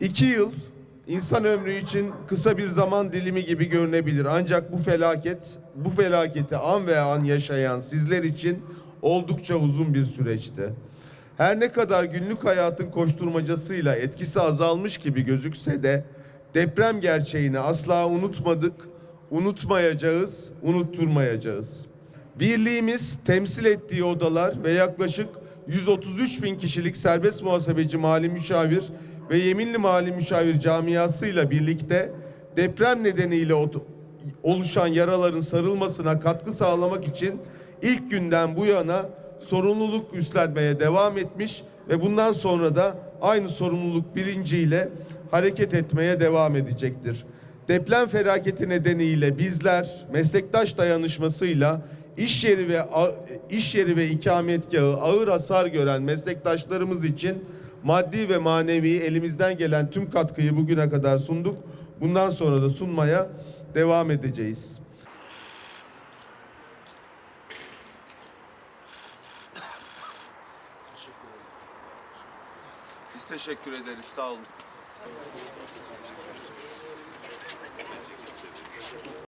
İki yıl insan ömrü için kısa bir zaman dilimi gibi görünebilir. Ancak bu felaket, bu felaketi an ve an yaşayan sizler için oldukça uzun bir süreçti. Her ne kadar günlük hayatın koşturmacasıyla etkisi azalmış gibi gözükse de deprem gerçeğini asla unutmadık, unutmayacağız, unutturmayacağız. Birliğimiz temsil ettiği odalar ve yaklaşık 133 bin kişilik serbest muhasebeci mali müşavir ve yeminli mali müşavir camiasıyla birlikte deprem nedeniyle oluşan yaraların sarılmasına katkı sağlamak için ilk günden bu yana sorumluluk üstlenmeye devam etmiş ve bundan sonra da aynı sorumluluk bilinciyle hareket etmeye devam edecektir. Deprem felaketi nedeniyle bizler meslektaş dayanışmasıyla iş yeri ve iş yeri ve ikametgahı ağır hasar gören meslektaşlarımız için maddi ve manevi elimizden gelen tüm katkıyı bugüne kadar sunduk. Bundan sonra da sunmaya devam edeceğiz. Biz teşekkür ederiz. Sağ olun.